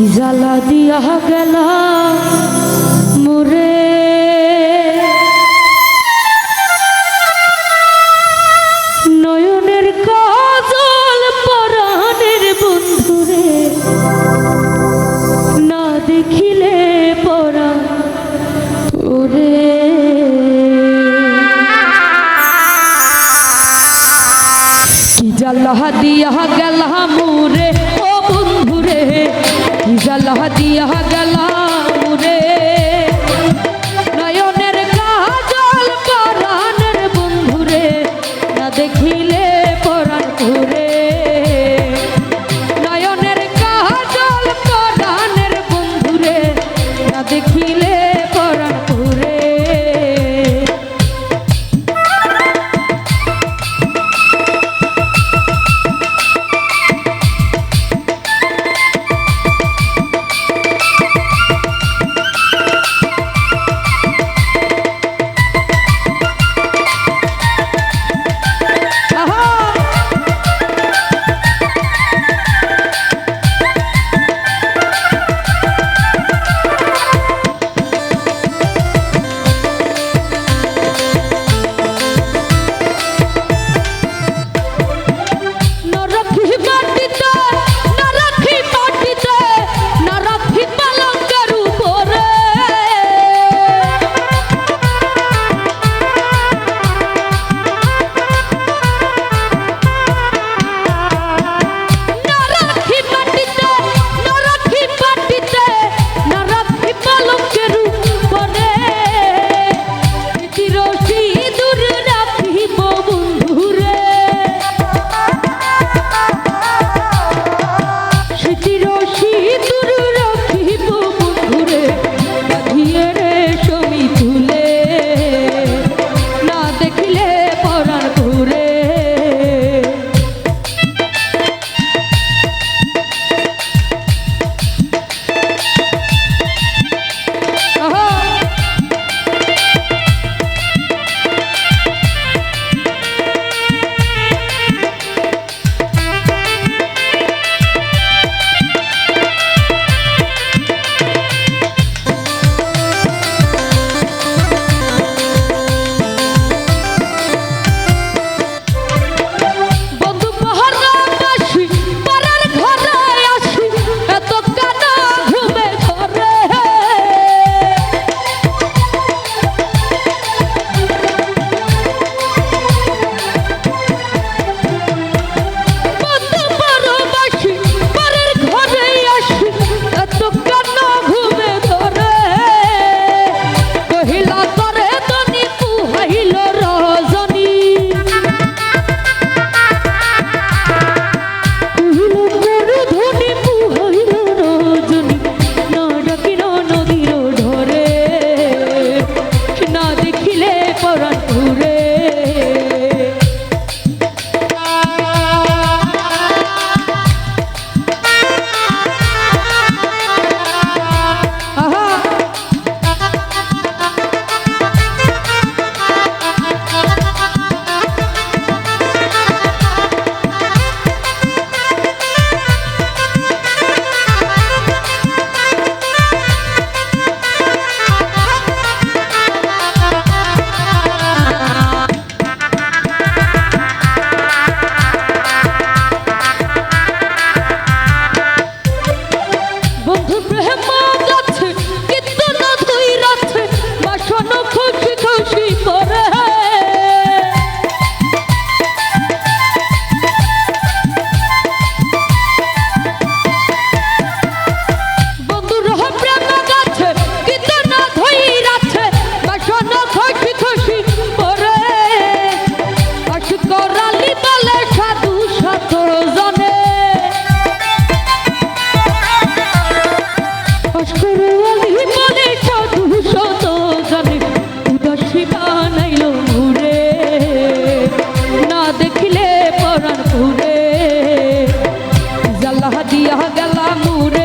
কি দিয়া গেল মোরে। নয়নের কাজল পরাণের বন্ধুরে, না দেখিলে পরা তোরে। কি দিয়া গেল মোরে idea Barra dela